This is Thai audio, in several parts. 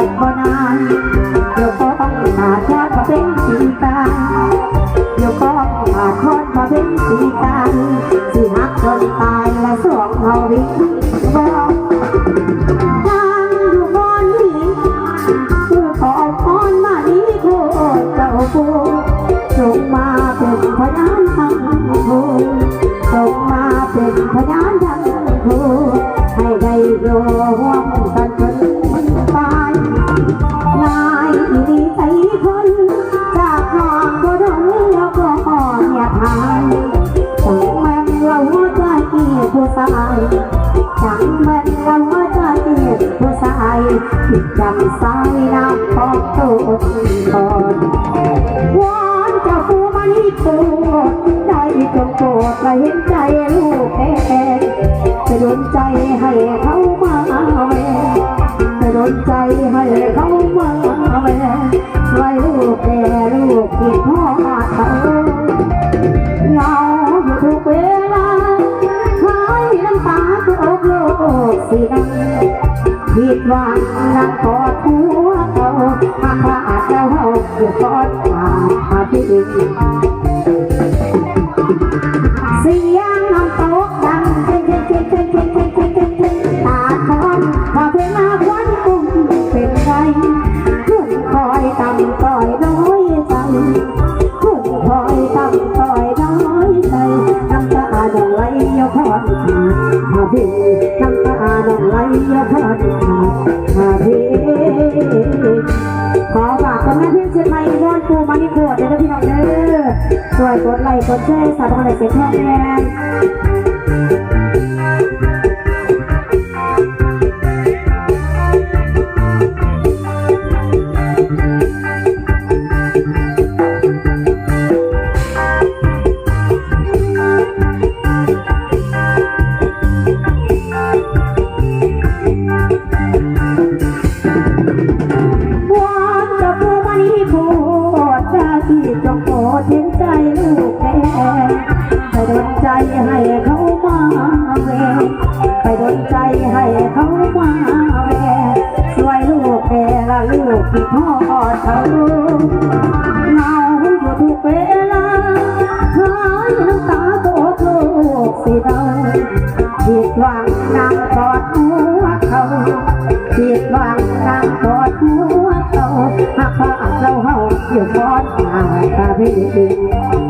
สิบเปิดบ่นานเดี๋ยวก็ต้องมาทอดมาเป็นสีตาเดี๋ยวก็มาทอดมาเป็นสีตาสิหักคนตายและสวงเฮาวิบำสายน้ำพอกตัวก่อนวอนเจ้าผู้มันโปรดได้จงโปรดและเห็นใจลูกแท้จะดลใจให้เขามาเวจะโดนใจให้เขามาแม่ไว้ลูกแก่ลูกที่พ่อเขาเงาอยู่ทุกเวลาหายน้ำตาทุกโลกสีดำผิดหวังนั่งกอด หัวเขาหาขาดแล้วเขาอยู่กอดขาดพี่เสียงน้ำตกดังเจ๊งเจ๊งเจ๊งเจ๊งเจ๊งเจ๊งเจ๊งเจ๊งเจ๊งตาคอนพอเพลงมาควันกุ้งเป็นไรคุณคอยตำต่อยน้อยใจคุณคอยตำต่อยน้อยใจน้ำตาดไหลยกพอดหาพี่ กดไลค์กดแชร์สาธุอะไรเสียงแทน ไปดนใจให้เขามาเวไปดนใจให้เขามาเวสวยลูกแม่ละลูกที่พ่อเขาเงาอยู่ทุกเวลาหายน้ำตาโตโลกสิเดาผิดหวังนางกอดหัวเขาผิดหวังนางกอดหัวเขาหากพาเราเฮาอยู่กอดหน้าตาพี่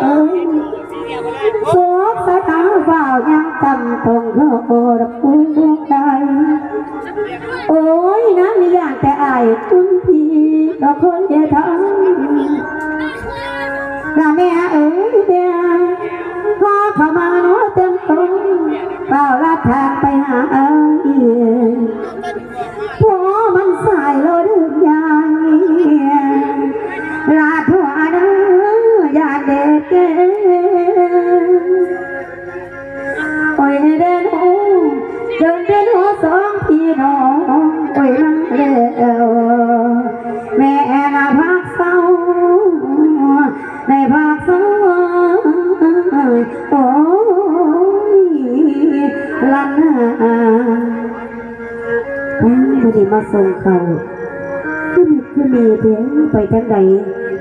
เอ้ยโศกสะดาวเฝ้ายังจำตรงเขาโอร ไปทางใด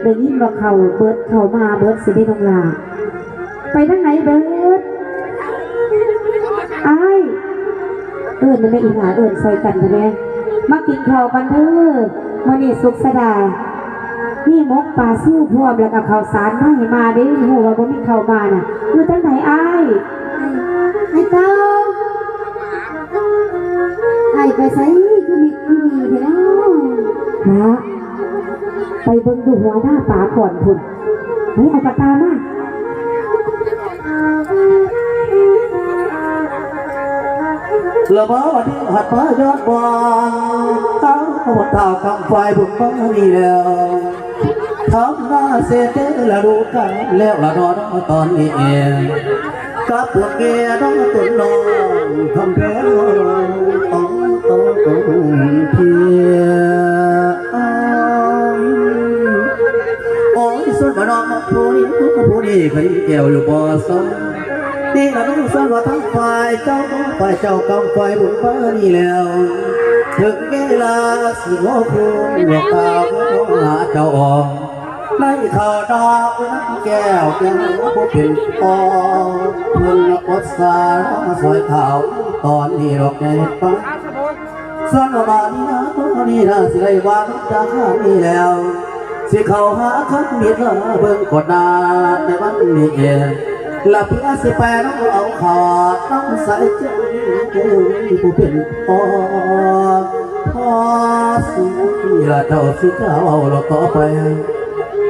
ได้ยินว่าเขาเบิดเขามาเบิดสิได้ลงลาไปทางไหนเบิดไอ้ายเอิญมันไม่อีหาเอิญซอยกันทะเลมากินข้าวกันเถอะมื้อนี้สุขสดานี่มกปลาซิ่วพร้อมแล้วกับข้าวสารมาให้มาเด้หัวาบ่มีข้าวมาน่ะอยู่ทางไหนอ้ายไอ้เต้าไอ้ไปไสคือมีคือมีเด้อนะ ไปเบิ่งดูหัวหน้าป่าก่อนพุ่นไปเอาปากกามาละบ่วันนี้หัดมายอดบอนตั้งหมดเท่าคำไฟบุญบ้านี่แล้วทำหน้าเสียเจละรู้กันแล้วละนอนตอนนี้เองกับปวดเกียน้องตุนน้องทำแพ้ โอ้ยสุดบ่น้องผู้นี้ผู้ผู้นี้เคยเกี่ยวอยู่บ่สองนี่เราต้องสร้างว่าทั้งฝ่ายเจ้าฝ่ายเจ้ากำฝ่ายบุญฟ้านี่แล้วถึงเวลาสิโมคุมหลอกตาผู้หาเจ้าออกในข่าวดอกน้ำแก้วแก้วผู้เป็นปอเพื่อนละอดสาสอยเท้าตอนนี้ดอกแก้ปังสร้างบานี้นะตัวนี้นะสิได้วางจากนี่แล้ว สิเขาหาคันมีเธอเบิ่งกดนาในวันนี้เองหลับเพื่อสิแปน้องเอาขอดน้องใส่ใจผู้เป็นพ่อพ่อสิละเจ้าสิเจ้าเอาเราต่อไป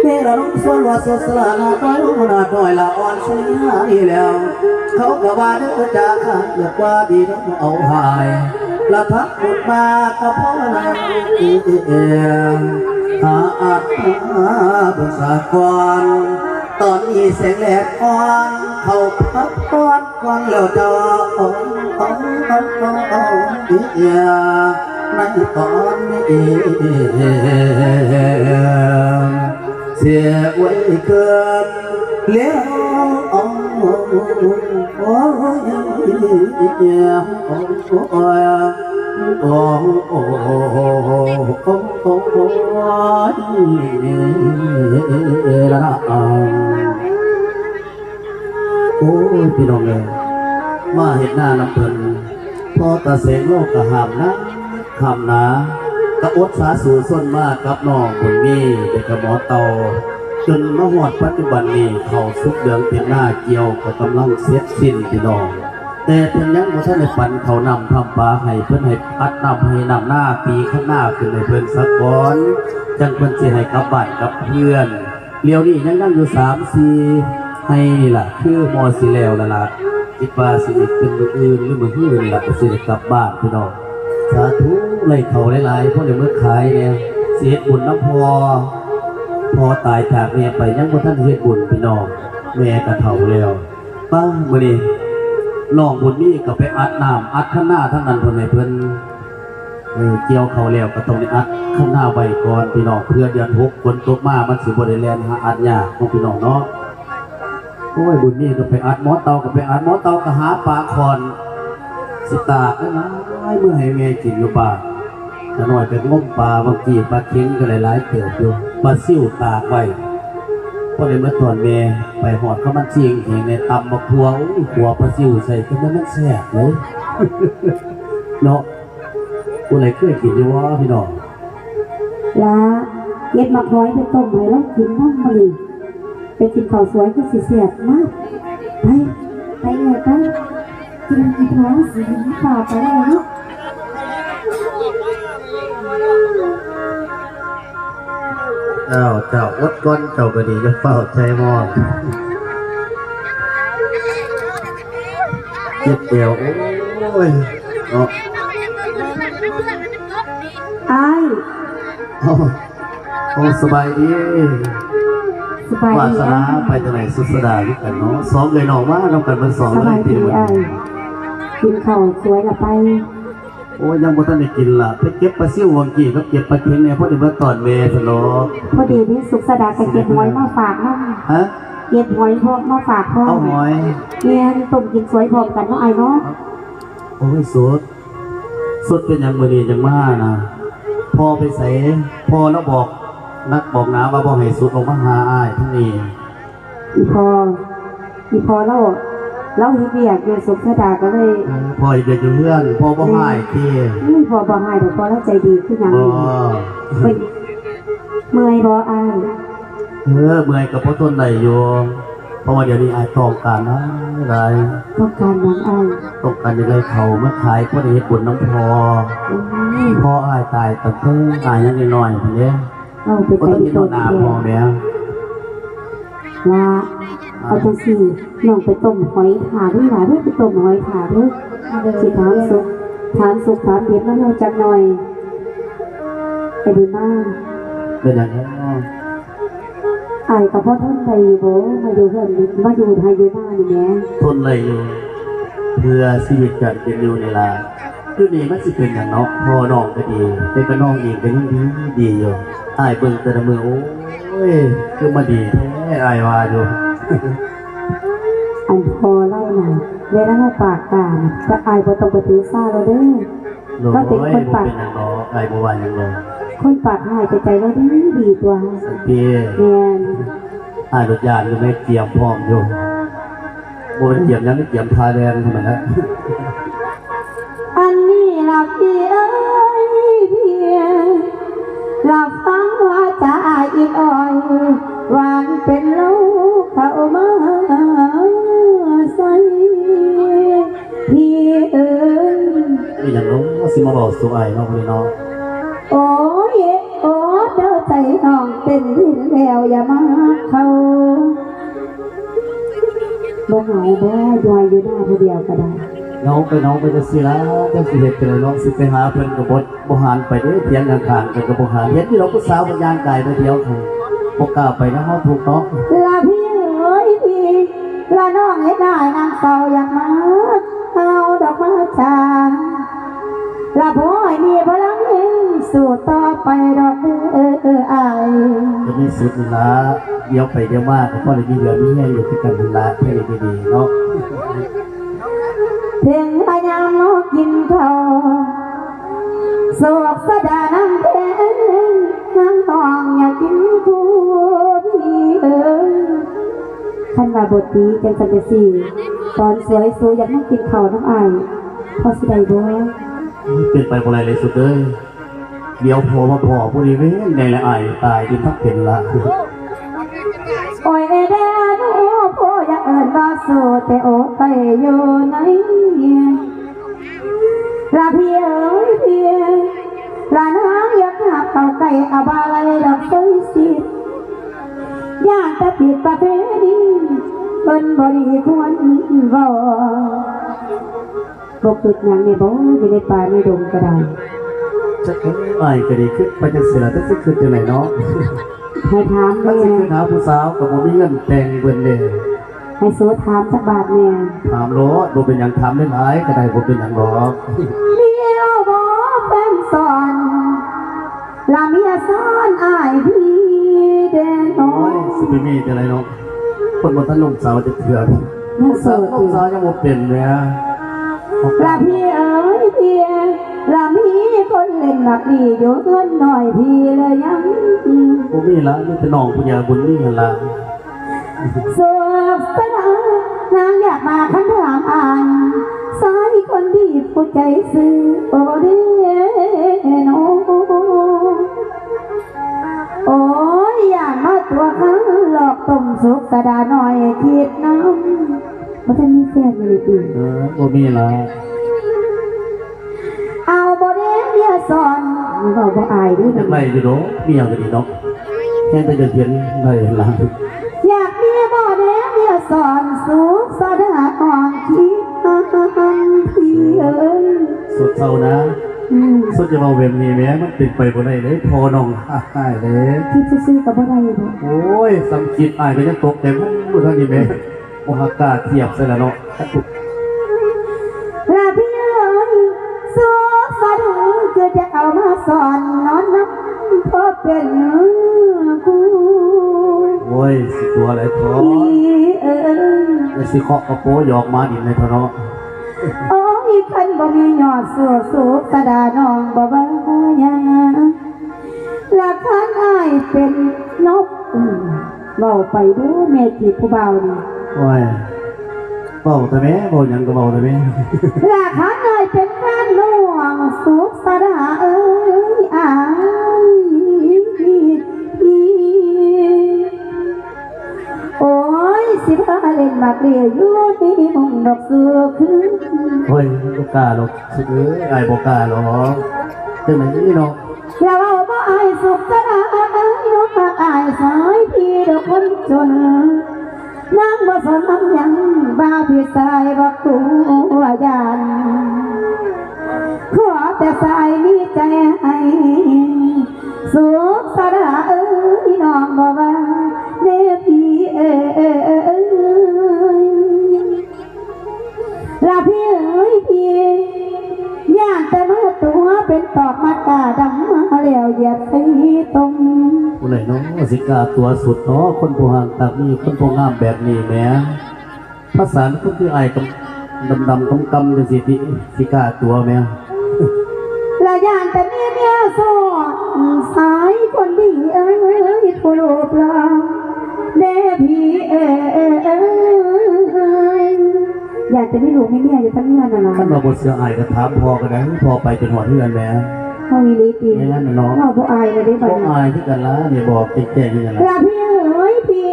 นี่ละน้องสวนว่าสดสลานาต้อยน้าต้อยละอ่อนสียนี่แล้ว เขาก็ว่าเด้อจ้าข้าเลือกว่าดีน้องเอาหายละพักหมดมาก็พราะนั้นเอง หาอาหาบุษกร ตอนนี้แสงแดดอ่อนเขาพักต้อนกวางแล้วจ้าอ่อนอ่อนอ่อนอ่อนอ่อนอีเอียในตอนนี้เสียไว้เกินแล้วอ่อนอ่อนอีเอียอ่อนอ่อน โอ้โอ้โอ้โอ้โอ้โอ้โอ้โอ้โอ้พี่น้องเลยมาเห็นหน้าน้ำเพินพอตาเสงโลกกะหามนะคำนะกะอดสาสูส้นมากกับน้องคนนี้เป็นกระหมอเตาจนมาหอดปัจจุบันนี้เขาสุกเดืองเพียงหน้าเกี่ยวกับกำลังเสียสิ้นพี่น้อง แต่เพิ่นยังบ่ทันได้ฝันเขานำทำปลาให้เพิ่นให้อัดนำให้นำหน้าปีข้างหน้าขึ้นให้เพิ่นสักก่อนจังเพิ่นสิให้กลับบ้านกับเพื่อนเลี้ยวนี้ยังนั่งอยู่3 4ให้นี่ล่ะคือมอสิแล้วล่ะล่ะคิดว่าสิอีกเป็นมื้ออื่นหรือมื้ออื่นล่ะก็สิได้กลับบ้านพี่น้องสาธุเลยเขาหลายๆเพราะเดี๋ยวมื้อขายเนี่ยสิเฮ็ดบุญน้ำพอ พอตายจากแม่ไปยังบ่ทันเฮ็ดบุญพี่น้องแม่ก็เฒ่าแล้วป้ามื้อนี้ น้องบุญนี่ก็ไปอัดน้ำอัดข้างหน้าทั้งนั้นเพิ่นให้เพิ่นเออเกี่ยวเขาแล้วก็ต้องได้อัดข้างหน้าไว้ก่อนพี่น้องเพื่อเดือนหกฝนตกมามันสิบ่ได้แลนหาอัดยาของพี่น้องเนาะโอ้ยบุญนี่ก็ไปอัดหมอเตาก็ไปอัดหมอเตาก็หาปลาคอนสิตากหลายเมื่อให้แม่กินอยู่ป่าแต่น้อยไปงมปลาบางทีปลาเค็งก็หลายๆเติบอยู่ปลาซิ่วตากไว้ พอเลยเมื่อตอนเมไปหอดเขามันจริงเห็นในตำมะพร้าวหัวปลาซิวใส่ก็มันมันแซ่บเลยเนาะกูเลยเคยกินอยู่ว่าพี่น้องลาเย็ดมะพร้อยไปต้มให้แล้วกินน้ำมันไปกินข้าวสวยก็สิเสียดมากไปไปเลยไปกินกินน้ำสีฝ่าไปเลย เนาะเจ้าเจ้าอดก้อนเจ้าก็ดีจะเฝ้าใจมอนเจ็บเดียวโอ้ยเนาะไอ้ายโอ้โอ้สบายดีสบายวาดีสไอ้นาไปจังไหนสุดสดาด้วยกันเนาะสองเลยน้องว่าน้องกันเป็นสองสเลบายยทีดีเดียวไอ้ายกินข้าวสวยละไป โอ้ยยังบ่ทันได้กินล่ะไปเก็บปลาซิ่ววังกี้กับเก็บปลาเค็งเนี่ยเพราะเดี๋ยวเมื่อตอนเมย์สนอพอดีนี่สุขสดากับเก็บหอยมาฝากน้ฮะำเก็บหอยพร้อมมาฝากพ่อเอาหอยเนี่ยต้มกินสวยพร้อมกันเนาะไอ้ายเนาะโอ้ยสดสดเป็นอย่างมือนี้จังมานะพอไปใส่พอแล้วบอกนักบอกน้าว่าบอกให้สุดลงมาหาอ้ายทั้งนี้อีพออีพอเรา เราเฮ็ดเวียกอยู่สมสดาก็เลยพ่อเด็กอยู่เพื่อนพ่อบ่หายที่นี่พอบ่ให้ดอกพอเราใจดีขึ้นหยังบ่เฮ้ยเมื่อยบ่อายเออเมื่อยกับพ่อต้นไหนอยู่เพราะว่าเดี๋ยวนี้อายต้องการนะอะไรต้องการหยังอายต้องการยังไงเขามาขายพ่อได้เฮ็ดบุญน้ำพอโอ้ยพ่ออายตายตั้งแต่อายยังน้อยๆพุ่นเด้เราไปก็แต่ต้องงเห็นตัวหน้าเดีพ่อยวแม่ลา เอาจังซี่น้องไปต้มหอยขาด้วยหลาด้วยไปต้มหอยขาด้วยสิถามสุกถามสุกถามเด็ดมาเราจักหน่อย ไปดีมากเป็นอย่างนั้นเนาะอายกับพ่อท่านไปอยู่บ่มาอยู่เพื่อนมาอยู่ไทยอยู่หน้านี่แหม่ทนเลยอยู่เพื่อชีวิตกันเป็นอยู่ในลาคือนี่มันสิเป็นอย่างเนาะพ่อน้องก็ดีเป็นกับน้องเองก็ยังดีดีอยู่อายเบิ่งแต่ละมือโอ้ยคือมาดีแท้อายว่าอยู่ อันพอเล่าน่ะเวลาเราปากกาน่ะจะอายบ่ต้องไปถือซ่าเราเด้อโน้ยเราเป็นบ่คเป็นนปากอย่างเนาะอายบ่ว่าอย่างเนาะคนปากหายแต่ใจเราดีดีตัวสังเกตแม่นอายรถยานอยู่ไม่เตรียมพร้อมอยู่บ่เป็นเตรียมหยังไม่เตรียมทาแดงทำไมนะอันนี้ล่ะพี่เอ้ยเพียงรับฟังว่าจะอีกอ่อยหวานเป็นลูก เข้ามาใส่พี่เอ้ยนี่อย่างน้องสิมาบอกสู่อายเนาะพุ่นเนาะโอ้ยโอ้เด้อใจน้องเป็นดินแล้วอย่ามาเขาบ่เหงาบ่ยอยอยู่หน้าผู้เดียวก็ได้น้องไปน้องไปจะสิละจังสิเฮ็ดเป็นน้องสิไปหาเพิ่นกบ่บ่หานไปเด้อเถียงข้างๆกันก็บ่หานเฮ็ดที่เราผู้สาวมันย่างกายไปเดียวคือบ่กล้าไปนะเฮาถูกเนาะลาพี่เอ้ยพี่ ลาน้องให้ได้นางเฝ้าอยากมาเอาดอกมาจางลาพ่อให้มีพลังเองสู้ต่อไปดอกเด้ออายจะมีสุดนี่ละเดี๋ยวไปเดี๋ยวมาก็พอได้มีเหลือมีแห้อยู่ที่กันนั่นละให้ดีๆเนาะเพียงพยายามกินข้าวโศกสะดาน้ำเพงน้ำตองอยากกินผู้พี่เอ้ ยขันว่าบทดีจังสันจะสี่ตอนสวยสวยอยากนั่งกินข้าวน้ำอายพอสิได้บ่เป็นไปบ่ไรเลยสุดเด้ยเดี๋ยวพอมาพอผู้นี้เว้ยในละอายตายดินทักเป็นละโอ้ยเดนโอ้พ่ออยากเอินว่าสู้แต่โอ้ไปอยู่ไหนลาพี่เอ้ยพี่ลานางอยากหับเข้าใกล้อาบาลายดอกสวยสิอยากจะผิดประเพณี เพิ่นบริควรเว้าบกติดอย่างในบ่อยู่ในป่าในดงก็ได้จะเอ้ยอายก็ดีขึ้นไปจังสิละแต่สิขึ้นจังไหนเนาะให้ถามถ้าแม่สิขึ้นหาผู้สาวก็บ่มีเงินแต่งเบิ่นเด้ให้สู้ถามสักบาทแม่ถามโลดบ่เป็นหยังถามได้หลายก็ได้บ่เป็นหยังหรอกเดียวบอแฟนสอนลาเมียสอนอายพี่เดนโอโอ้ยสิไปมีจังไดเนาะ คนบ่ทันลงสาวจะเถื่อนน่าสาเสิวร์ฟลงสาวยังบ่เป็นเลยอะลาพี่เอ๋ยพี่ลามีคนเล่นหนักดีอยู่เงินหน่อยพี่เลยยังบ่มีละมีแต่น้องผู้ใหญ่บุญนี่หั่นล่ะสวบสนานางอยากมาคันถามอ่านสายคนดีผู้ใจซื่อโอเดโน โอ้ยอย่างมาตัวเขาหลอกต้มสุกกระดาหน่อยคิดน้ำมันจะมีแฟนอยู่ในปีเออบ่มีละเอาบ่เด้เมียสอนมันบอกบ่อายด้วยจันะงไรอยู่เนาะเมียก็ดีเนาะแค่แต่จะเพียนได้หั่นล่ะอยากมีบ่เด้เมียสอนสุกสะดาอ่อนคิดน้ำพี่เอ้ยสุดเศร้านะอืม สุดจะมาเวมนี่แหม้มันเป็นไปบ่ได้เลยพอน้องหายเลยคิดซื่อๆกับบ่ได้บ่โอ้ยสำคิดอายก็ยังตกแต่พูดเท่านี้แหม่บ่ฮักกล้าเทียบซะแล้วเนาะลาพี่เอ้ยสุกสะดาคือจะเอามาสอนนอนนับพอเป็นกูโอ้ยสิตัวอะไรพอพี่เอ้ยไอ้สิเคาะกระโปรงหยอกมาดินในเท่าเนาะ โอ้ยคันบ่มียอดสูสูกระดาน้องบ่ว่าหยังหลักฐานอ้ายเป็นนกอืมเว้าไปดูแม่จีบผู้เบานี่โอ้ยเบาแต่แม่เบาหยังก็เบาแต่แม่ราคาหน่อยเป็นแฟนหลวงสุขสดาเอ้ยอาย พาเล่นมากเรียอยู่ที่มองดอกเสือขึ้นเฮ้ยบกล้าหรอกสิเอ้ยอายบกล้าหรอกจังไหนนี่เนาะเอาบ่อายสุขสดาเอ้ยน้องมาอายสายพี่ดอกคนจนนางบ่สนน้ำยังบ้าพี่สายบักตัวยันขอแต่สายมีใจให้สุขสระเอ้ยน้องบอกว่า มาแล้วเหยียบสีตรงผู้ไหนเนาะสิกล้าตัวสุดเนาะคนผู้ห่างตากมีคนผู้งามแบบนี้แหมภาษาคนคืออายกำดำๆกำๆจังสิติสิกล้าตัวแม่ละย่านแต่เมียเมียโซสายคนดีเอ้ยผู้รูปรอเนพี่เอ้ยอยากจะไม่รู้ไม่เนี่ยอยู่ทั้งเงินน่ะนะคันว่าบ่เสียอายก็ถามพ่อก็ได้พ่อไปจนหัวเฮือนแหม เขามีลีตีอย่างนั้นน่ะเนาะเขาผู้อายเลยได้บ่บ่เนี่ยอายคือกันล่ะนี่บอกแจ้งๆอย่างนั้นลาพี่เอ้ยพี่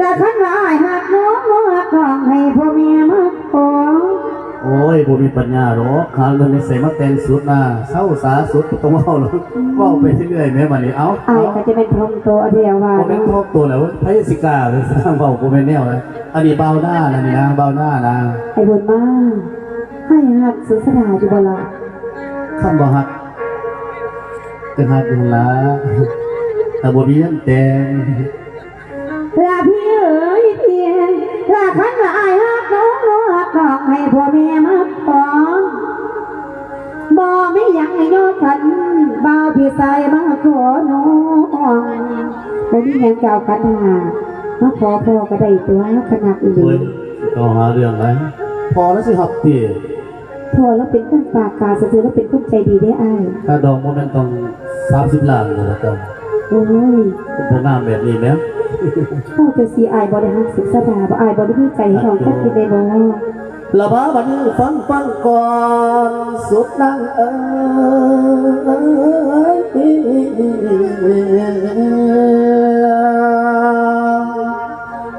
ลาขันว่าอายหักน้องน้องหักน้องให้พ่อแม่มาขอโอ้ยบ่มีปัญญาหรอกหาเงินในใส่มาแต่งสุดน่ะเศร้าสาสุดบ่ต้องเว้าหรอกเว้าไปเรื่อยๆแม่บัดนี้เอ้าอายก็จะเป็นพรหมโตอเดียวว่าบ่แม่นครอบตัวแล้วไผสิกล้าเลยสร้างเว้าบ่แม่นแนวเลยอันนี้เบาหน้านะนี่นะเบาหน้านะไอ้บุญมาให้หักสุสดาอยู่บ่ล่ะคำบ่ฮัก จะฮักอยู่หั่นล่ะแต่บ่มีเงินแต่งลาพี่เอ๋ยเพียงลาขันว่าอายหักน้องน้องหักน้องให้พ่อแม่มาขอบ่ไม่ยากให้ยอดขันบ่าวพี่สายมาขอน้องบ่มีหยังเก่ากันหามาขอพ่อก็ได้ตัวขนาดอีหลีโอ้ยก็หาเรื่องไรพอแล้วสิฮับติพ่อแล้วเป็นคนปากกาซื่อๆแล้วเป็นคนใจดีได้อ้ายค่าดอกบ่แม่นต้อง 30ล้านเลยล่ะเจ้าโอ้ยเป็นผู้งามแบบนี้แหมพ่อจะสีอายบ่ได้หักสุสดาบ่อายบ่ได้มีใจให้น้องแค่คิดได้บ่ละบาบัดนี้ฟังฟังก่อนสุดนังเอ้ย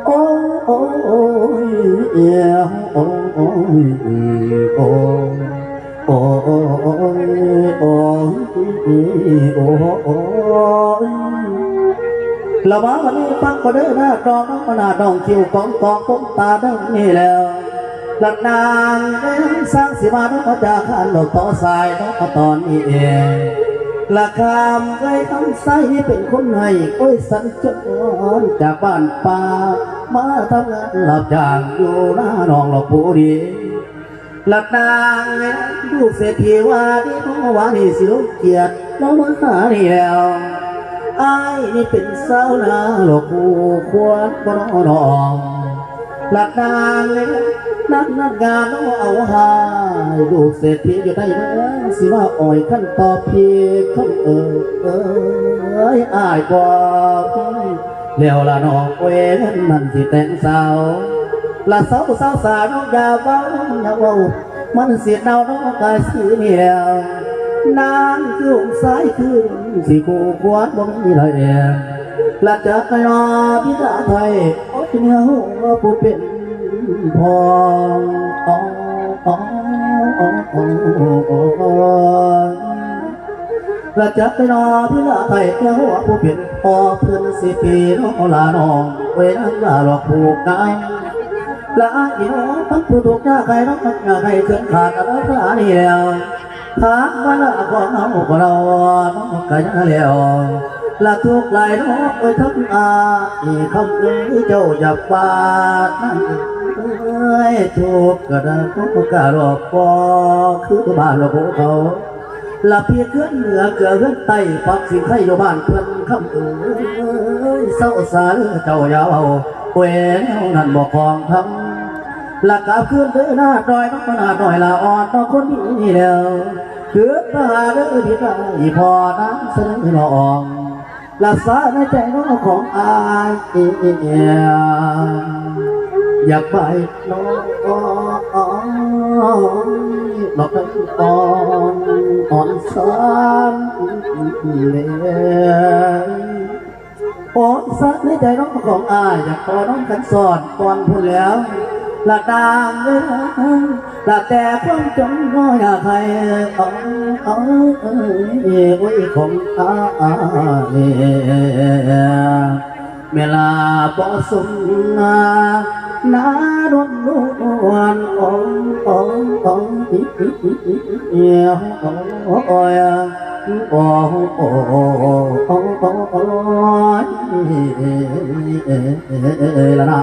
โอ้โอ้โอ้ยเอียโอ้โอ้ย โอ้โอ้โอ้โอ้ยโอ้ยโอ้ยละมาวันนี้ฟังก็เด้อหน้าดองน้องมาหน้าดองคิวกองกองก้มตาดังนี่แล้วหลักนางสร้างสิมาน้องมาจากขันหลบต่อสายน้องมาตอนนี้เองละคำไว้คำใส่เป็นคนให้โอ้ยสัญจรจากบ้านป่ามาทำงานหลับจางอยู่หน้าน้องหลบผู้ดี หลักนางเอ้ยดูเศรษฐีว่าดีน้องว่านี่สิลูกเกียรติน้องมาหานี่แล้วไอ้นี่เป็นสาวนาหลอกผู้ควรบ่นอนองหลักนางเลยนักนักงานน้องเอาหายลูกเศรษฐีอยู่ได้เด้อสิว่าอ่อยขั้นต่อเพียงคำเออเอ้ยอ้ายบอกแล้วละน้องเวนมันสิแต่งสาว ละสาวสาวสาวน้องอยาเว้าอย่าเว้ามันเสียดาวน้องกายสีเหนียวนางคือองสายคือสิกูควรบ่มีละเองหลักจากนอพิธาไทย ลักจากนอพิธาไทยเหนียวผู้เป็นพอเพื่อนสิปีน้องลาน้องเวตั้งทั้งผู้ถูกหน้าใครน้องหน้าใครเกินขาดอะไรก็อันนี้แล้วถามมาละของเราของเราน้องก็ยังแล้วละทุกหลายน้องเอ้ยทั้งอาอีคำเอ้ยเจ้าอย่าปาดนั่นเอ้ยทุกกระดาษก็กระรอบปอคือบ้านเราของเขาละเพียเกือนเหนือเกลือเกือนใต้ปักสิไข่อยู่บ้านเพื่อนคำเอ้ยเศร้าสารเจ้าอย่าเอาเวนเอานั่นบอกของทำ หลักกาขึ้นเด้อหน้าดอยน้องหน้าดอยละอ่อนน้องคนนี้นี่แล้วคือตาเด้อพี่ตาอีพอน้ำเสนอละอ่องรักษาในใจน้องของอายเอียอยากไปน้องดอกอ่อนอ่อนสานเลยโอ้สักในใจน้องของอายอยากขอน้องกันสอดก่อนพูดแล้ว ละดางเอ้ยละแต่ความจนก็อยากให้เอาเอาเอ้ยโอ้ยของอายเวลาบ่สมนานาดวนนวลองององอีอีอีอีอีโอ้ยโอ้โอ้โอ้โอ้ละนะ